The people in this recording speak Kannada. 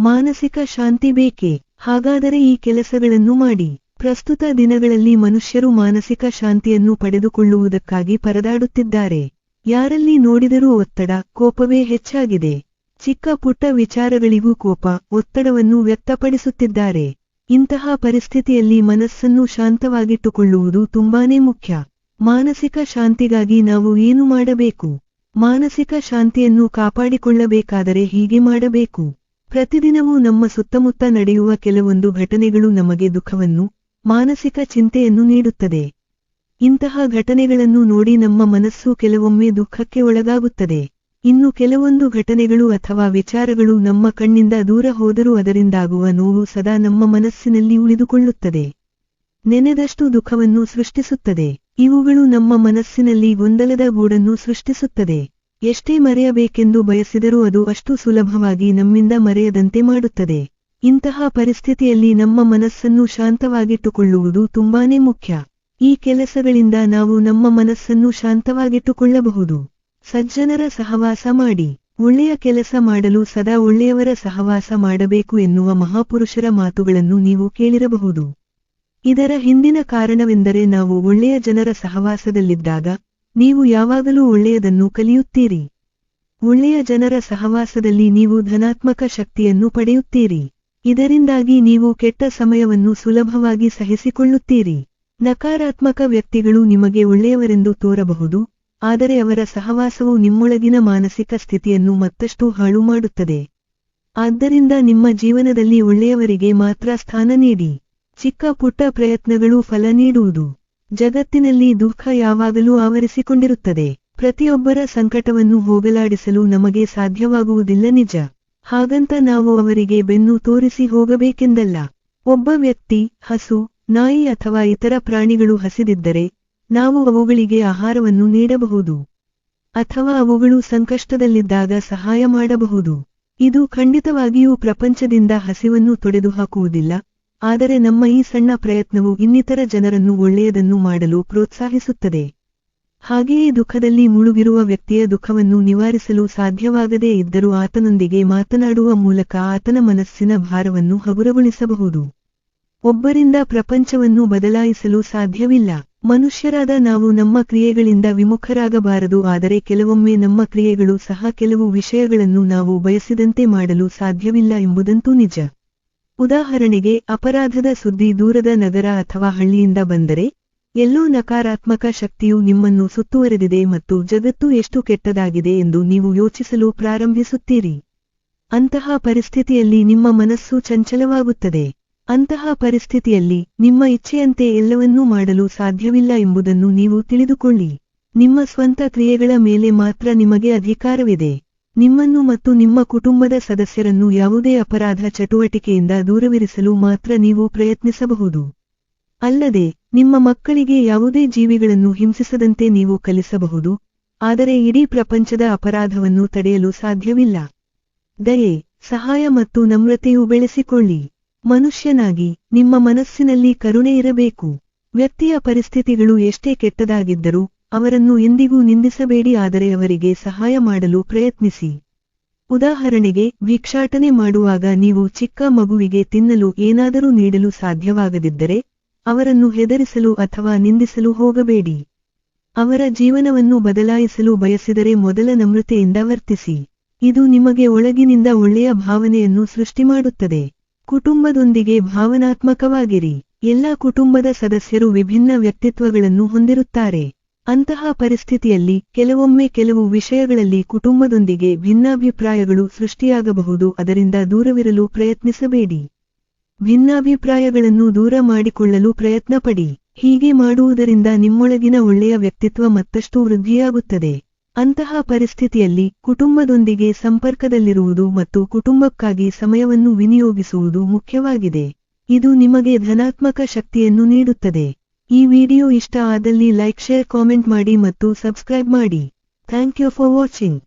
ಮಾನಸಿಕ ಶಾಂತಿ ಬೇಕೇ? ಹಾಗಾದರೆ ಈ ಕೆಲಸಗಳನ್ನು ಮಾಡಿ. ಪ್ರಸ್ತುತ ದಿನಗಳಲ್ಲಿ ಮನುಷ್ಯರು ಮಾನಸಿಕ ಶಾಂತಿಯನ್ನು ಪಡೆದುಕೊಳ್ಳುವುದಕ್ಕಾಗಿ ಪರದಾಡುತ್ತಿದ್ದಾರೆ. ಯಾರಲ್ಲಿ ನೋಡಿದರೂ ಒತ್ತಡ, ಕೋಪವೇ ಹೆಚ್ಚಾಗಿದೆ. ಚಿಕ್ಕ ಪುಟ್ಟ ವಿಚಾರಗಳಿಗೂ ಕೋಪ, ಒತ್ತಡವನ್ನು ವ್ಯಕ್ತಪಡಿಸುತ್ತಿದ್ದಾರೆ. ಇಂತಹ ಪರಿಸ್ಥಿತಿಯಲ್ಲಿ ಮನಸ್ಸನ್ನು ಶಾಂತವಾಗಿಟ್ಟುಕೊಳ್ಳುವುದು ತುಂಬಾನೇ ಮುಖ್ಯ. ಮಾನಸಿಕ ಶಾಂತಿಗಾಗಿ ನಾವು ಏನು ಮಾಡಬೇಕು? ಮಾನಸಿಕ ಶಾಂತಿಯನ್ನು ಕಾಪಾಡಿಕೊಳ್ಳಬೇಕಾದರೆ ಹೀಗೆ ಮಾಡಬೇಕು. ಪ್ರತಿದಿನವೂ ನಮ್ಮ ಸುತ್ತಮುತ್ತ ನಡೆಯುವ ಕೆಲವೊಂದು ಘಟನೆಗಳು ನಮಗೆ ದುಃಖವನ್ನು, ಮಾನಸಿಕ ಚಿಂತೆಯನ್ನು ನೀಡುತ್ತದೆ. ಇಂತಹ ಘಟನೆಗಳನ್ನು ನೋಡಿ ನಮ್ಮ ಮನಸ್ಸು ಕೆಲವೊಮ್ಮೆ ದುಃಖಕ್ಕೆ ಒಳಗಾಗುತ್ತದೆ. ಇನ್ನು ಕೆಲವೊಂದು ಘಟನೆಗಳು ಅಥವಾ ವಿಚಾರಗಳು ನಮ್ಮ ಕಣ್ಣಿಂದ ದೂರ ಹೋದರೂ ಅದರಿಂದಾಗುವ ನೋವು ಸದಾ ನಮ್ಮ ಮನಸ್ಸಿನಲ್ಲಿ ಉಳಿದುಕೊಳ್ಳುತ್ತದೆ. ನೆನೆದಷ್ಟು ದುಃಖವನ್ನು ಸೃಷ್ಟಿಸುತ್ತದೆ. ಇವುಗಳು ನಮ್ಮ ಮನಸ್ಸಿನಲ್ಲಿ ಗೊಂದಲದ ಗೂಡನ್ನು ಸೃಷ್ಟಿಸುತ್ತದೆ. ಎಷ್ಟೇ ಮರೆಯಬೇಕೆಂದು ಬಯಸಿದರೂ ಅದು ಅಷ್ಟು ಸುಲಭವಾಗಿ ನಮ್ಮಿಂದ ಮರೆಯದಂತೆ ಮಾಡುತ್ತದೆ. ಇಂತಹ ಪರಿಸ್ಥಿತಿಯಲ್ಲಿ ನಮ್ಮ ಮನಸ್ಸನ್ನು ಶಾಂತವಾಗಿಟ್ಟುಕೊಳ್ಳುವುದು ತುಂಬಾನೇ ಮುಖ್ಯ. ಈ ಕೆಲಸಗಳಿಂದ ನಾವು ನಮ್ಮ ಮನಸ್ಸನ್ನು ಶಾಂತವಾಗಿಟ್ಟುಕೊಳ್ಳಬಹುದು. ಸಜ್ಜನರ ಸಹವಾಸ ಮಾಡಿ. ಒಳ್ಳೆಯ ಕೆಲಸ ಮಾಡಲು ಸದಾ ಒಳ್ಳೆಯವರ ಸಹವಾಸ ಮಾಡಬೇಕು ಎನ್ನುವ ಮಹಾಪುರುಷರ ಮಾತುಗಳನ್ನು ನೀವು ಕೇಳಿರಬಹುದು. ಇದರ ಹಿಂದಿನ ಕಾರಣವೆಂದರೆ ನಾವು ಒಳ್ಳೆಯ ಜನರ ಸಹವಾಸದಲ್ಲಿದ್ದಾಗ ನೀವು ಯಾವಾಗಲೂ ಒಳ್ಳೆಯದನ್ನು ಕಲಿಯುತ್ತೀರಿ. ಒಳ್ಳೆಯ ಜನರ ಸಹವಾಸದಲ್ಲಿ ನೀವು ಧನಾತ್ಮಕ ಶಕ್ತಿಯನ್ನು ಪಡೆಯುತ್ತೀರಿ. ಇದರಿಂದಾಗಿ ನೀವು ಕೆಟ್ಟ ಸಮಯವನ್ನು ಸುಲಭವಾಗಿ ಸಹಿಸಿಕೊಳ್ಳುತ್ತೀರಿ. ನಕಾರಾತ್ಮಕ ವ್ಯಕ್ತಿಗಳು ನಿಮಗೆ ಒಳ್ಳೆಯವರೆಂದು ತೋರಬಹುದು, ಆದರೆ ಅವರ ಸಹವಾಸವು ನಿಮ್ಮೊಳಗಿನ ಮಾನಸಿಕ ಸ್ಥಿತಿಯನ್ನು ಮತ್ತಷ್ಟು ಹಾಳು ಮಾಡುತ್ತದೆ. ಆದ್ದರಿಂದ ನಿಮ್ಮ ಜೀವನದಲ್ಲಿ ಒಳ್ಳೆಯವರಿಗೆ ಮಾತ್ರ ಸ್ಥಾನ ನೀಡಿ. ಚಿಕ್ಕ ಪುಟ್ಟ ಪ್ರಯತ್ನಗಳು ಫಲ ನೀಡುವುದು. ಜಗತ್ತಿನಲ್ಲಿ ದುಃಖ ಯಾವಾಗಲೂ ಆವರಿಸಿಕೊಂಡಿರುತ್ತದೆ. ಪ್ರತಿಯೊಬ್ಬರ ಸಂಕಟವನ್ನು ಹೋಗಲಾಡಿಸಲು ನಮಗೆ ಸಾಧ್ಯವಾಗುವುದಿಲ್ಲ ನಿಜ. ಹಾಗಂತ ನಾವು ಅವರಿಗೆ ಬೆನ್ನು ತೋರಿಸಿ ಹೋಗಬೇಕೆಂದಲ್ಲ. ಒಬ್ಬ ವ್ಯಕ್ತಿ, ಹಸು, ನಾಯಿ ಅಥವಾ ಇತರ ಪ್ರಾಣಿಗಳು ಹಸಿದಿದ್ದರೆ, ನಾವು ಅವುಗಳಿಗೆ ಆಹಾರವನ್ನು ನೀಡಬಹುದು. ಅಥವಾ ಅವುಗಳು ಸಂಕಷ್ಟದಲ್ಲಿದ್ದಾಗ ಸಹಾಯ ಮಾಡಬಹುದು. ಇದು ಖಂಡಿತವಾಗಿಯೂ ಪ್ರಪಂಚದಿಂದ ಹಸಿವನ್ನು ತೊಡೆದುಹಾಕುವುದಿಲ್ಲ. ಆದರೆ ನಮ್ಮ ಈ ಸಣ್ಣ ಪ್ರಯತ್ನವು ಇನ್ನಿತರ ಜನರನ್ನು ಒಳ್ಳೆಯದನ್ನು ಮಾಡಲು ಪ್ರೋತ್ಸಾಹಿಸುತ್ತದೆ. ಹಾಗೆಯೇ ದುಃಖದಲ್ಲಿ ಮುಳುಗಿರುವ ವ್ಯಕ್ತಿಯ ದುಃಖವನ್ನು ನಿವಾರಿಸಲು ಸಾಧ್ಯವಾಗದೇ ಇದ್ದರೂ ಆತನೊಂದಿಗೆ ಮಾತನಾಡುವ ಮೂಲಕ ಆತನ ಮನಸ್ಸಿನ ಭಾರವನ್ನು ಹಗುರಗೊಳಿಸಬಹುದು. ಒಬ್ಬರಿಂದ ಪ್ರಪಂಚವನ್ನು ಬದಲಾಯಿಸಲು ಸಾಧ್ಯವಿಲ್ಲ. ಮನುಷ್ಯರಾದ ನಾವು ನಮ್ಮ ಕ್ರಿಯೆಗಳಿಂದ ವಿಮುಖರಾಗಬಾರದು, ಆದರೆ ಕೆಲವೊಮ್ಮೆ ನಮ್ಮ ಕ್ರಿಯೆಗಳು ಸಹ ಕೆಲವು ವಿಷಯಗಳನ್ನು ನಾವು ಬಯಸಿದಂತೆ ಮಾಡಲು ಸಾಧ್ಯವಿಲ್ಲ ಎಂಬುದಂತೂ ನಿಜ. ಉದಾಹರಣೆಗೆ, ಅಪರಾಧದ ಸುದ್ದಿ ದೂರದ ನಗರ ಅಥವಾ ಹಳ್ಳಿಯಿಂದ ಬಂದರೆ, ಎಲ್ಲೋ ನಕಾರಾತ್ಮಕ ಶಕ್ತಿಯು ನಿಮ್ಮನ್ನು ಸುತ್ತುವರೆದಿದೆ ಮತ್ತು ಜಗತ್ತು ಎಷ್ಟು ಕೆಟ್ಟದಾಗಿದೆ ಎಂದು ನೀವು ಯೋಚಿಸಲು ಪ್ರಾರಂಭಿಸುತ್ತೀರಿ. ಅಂತಹ ಪರಿಸ್ಥಿತಿಯಲ್ಲಿ ನಿಮ್ಮ ಮನಸ್ಸು ಚಂಚಲವಾಗುತ್ತದೆ. ಅಂತಹ ಪರಿಸ್ಥಿತಿಯಲ್ಲಿ ನಿಮ್ಮ ಇಚ್ಛೆಯಂತೆ ಎಲ್ಲವನ್ನೂ ಮಾಡಲು ಸಾಧ್ಯವಿಲ್ಲ ಎಂಬುದನ್ನು ನೀವು ತಿಳಿದುಕೊಳ್ಳಿ. ನಿಮ್ಮ ಸ್ವಂತ ಕ್ರಿಯೆಗಳ ಮೇಲೆ ಮಾತ್ರ ನಿಮಗೆ ಅಧಿಕಾರವಿದೆ. ನಿಮ್ಮನ್ನು ಮತ್ತು ನಿಮ್ಮ ಕುಟುಂಬದ ಸದಸ್ಯರನ್ನು ಯಾವುದೇ ಅಪರಾಧ ಚಟುವಟಿಕೆಯಿಂದ ದೂರವಿರಿಸಲು ಮಾತ್ರ ನೀವು ಪ್ರಯತ್ನಿಸಬಹುದು. ಅಲ್ಲದೆ, ನಿಮ್ಮ ಮಕ್ಕಳಿಗೆ ಯಾವುದೇ ಜೀವಿಗಳನ್ನು ಹಿಂಸಿಸದಂತೆ ನೀವು ಕಲಿಸಬಹುದು, ಆದರೆ ಇಡೀ ಪ್ರಪಂಚದ ಅಪರಾಧವನ್ನು ತಡೆಯಲು ಸಾಧ್ಯವಿಲ್ಲ. ದಯೆ, ಸಹಾಯ ಮತ್ತು ನಮ್ರತೆಯು ಬೆಳೆಸಿಕೊಳ್ಳಿ. ಮನುಷ್ಯನಾಗಿ, ನಿಮ್ಮ ಮನಸ್ಸಿನಲ್ಲಿ ಕರುಣೆ ಇರಬೇಕು. ವ್ಯಕ್ತಿಯ ಪರಿಸ್ಥಿತಿಗಳು ಎಷ್ಟೇ ಕೆಟ್ಟದಾಗಿದ್ದರೂ ಅವರನ್ನು ಎಂದಿಗೂ ನಿಂದಿಸಬೇಡಿ, ಆದರೆ ಅವರಿಗೆ ಸಹಾಯ ಮಾಡಲು ಪ್ರಯತ್ನಿಸಿ. ಉದಾಹರಣೆಗೆ, ಭಿಕ್ಷಾಟನೆ ಮಾಡುವಾಗ ನೀವು ಚಿಕ್ಕ ಮಗುವಿಗೆ ತಿನ್ನಲು ಏನಾದರೂ ನೀಡಲು ಸಾಧ್ಯವಾಗದಿದ್ದರೆ, ಅವರನ್ನು ಹೆದರಿಸಲು ಅಥವಾ ನಿಂದಿಸಲು ಹೋಗಬೇಡಿ. ಅವರ ಜೀವನವನ್ನು ಬದಲಾಯಿಸಲು ಬಯಸಿದರೆ ಮೊದಲ ನಮ್ರತೆಯಿಂದ ವರ್ತಿಸಿ. ಇದು ನಿಮಗೆ ಒಳಗಿನಿಂದ ಒಳ್ಳೆಯ ಭಾವನೆಯನ್ನು ಸೃಷ್ಟಿಮಾಡುತ್ತದೆ ಕುಟುಂಬದೊಂದಿಗೆ ಭಾವನಾತ್ಮಕವಾಗಿರಿ. ಎಲ್ಲಾ ಕುಟುಂಬದ ಸದಸ್ಯರು ವಿಭಿನ್ನ ವ್ಯಕ್ತಿತ್ವಗಳನ್ನು ಹೊಂದಿರುತ್ತಾರೆ. ಅಂತಹ ಪರಿಸ್ಥಿತಿಯಲ್ಲಿ ಕೆಲವೊಮ್ಮೆ ಕೆಲವು ವಿಷಯಗಳಲ್ಲಿ ಕುಟುಂಬದೊಂದಿಗೆ ಭಿನ್ನಾಭಿಪ್ರಾಯಗಳು ಸೃಷ್ಟಿಯಾಗಬಹುದು, ಅದರಿಂದ ದೂರವಿರಲು ಪ್ರಯತ್ನಿಸಬೇಡಿ. ಭಿನ್ನಾಭಿಪ್ರಾಯಗಳನ್ನು ದೂರ ಮಾಡಿಕೊಳ್ಳಲು ಪ್ರಯತ್ನಪಡಿ. ಹೀಗೆ ಮಾಡುವುದರಿಂದ ನಿಮ್ಮೊಳಗಿನ ಒಳ್ಳೆಯ ವ್ಯಕ್ತಿತ್ವ ಮತ್ತಷ್ಟು ವೃದ್ಧಿಯಾಗುತ್ತದೆ. ಅಂತಹ ಪರಿಸ್ಥಿತಿಯಲ್ಲಿ ಕುಟುಂಬದೊಂದಿಗೆ ಸಂಪರ್ಕದಲ್ಲಿರುವುದು ಮತ್ತು ಕುಟುಂಬಕ್ಕಾಗಿ ಸಮಯವನ್ನು ವಿನಿಯೋಗಿಸುವುದು ಮುಖ್ಯವಾಗಿದೆ. ಇದು ನಿಮಗೆ ಧನಾತ್ಮಕ ಶಕ್ತಿಯನ್ನು ನೀಡುತ್ತದೆ. ಈ ವಿಡಿಯೋ ಇಷ್ಟ ಆದಲ್ಲಿ ಲೈಕ್ ಶೇರ್ ಕಾಮೆಂಟ್ ಮಾಡಿ ಮತ್ತು ಸಬ್ಸ್ಕ್ರೈಬ್ ಮಾಡಿ. Thank you for watching